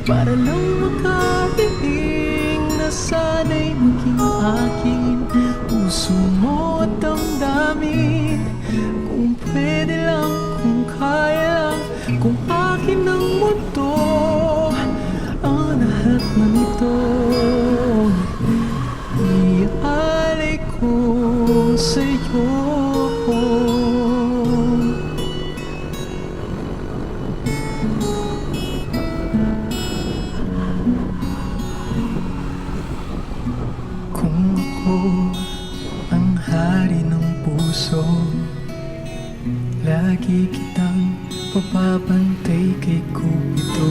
Para lang makarinig na sana'y maging akin Puso mo at damdamin Kung pwede lang, kung kaya lang Kung akin ang mundo Ang lahat ng ito Iaalay ko sa'yo ako ang hari ng puso. Lagi kitang papapantay kay Cupido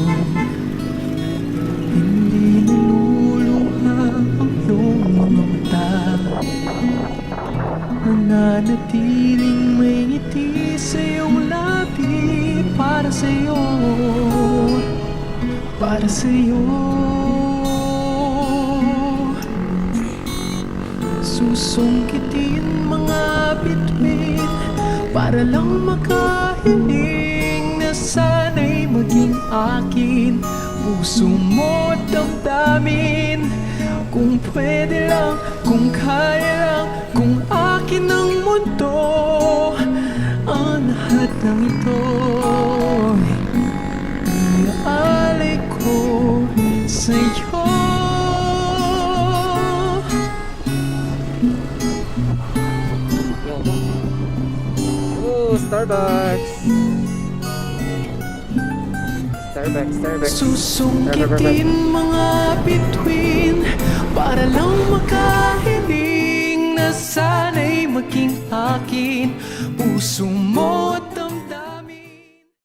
Hindi naluluha ang iyong mga mata. Nananatiling may ngiti sa iyong labi Para sa'yo. Para sa'yo Susungkitin mga bituin Para lang makahiling Na sana'y maging akin. Puso mo damdamin Kung pwede lang, kung kaya lang Kung akin ang mundo Ang lahat ng ito Starbucks! Starbucks, Starbucks. Susungkitin mga bituin Para lang makahiling Na sana'y maging akin Puso mo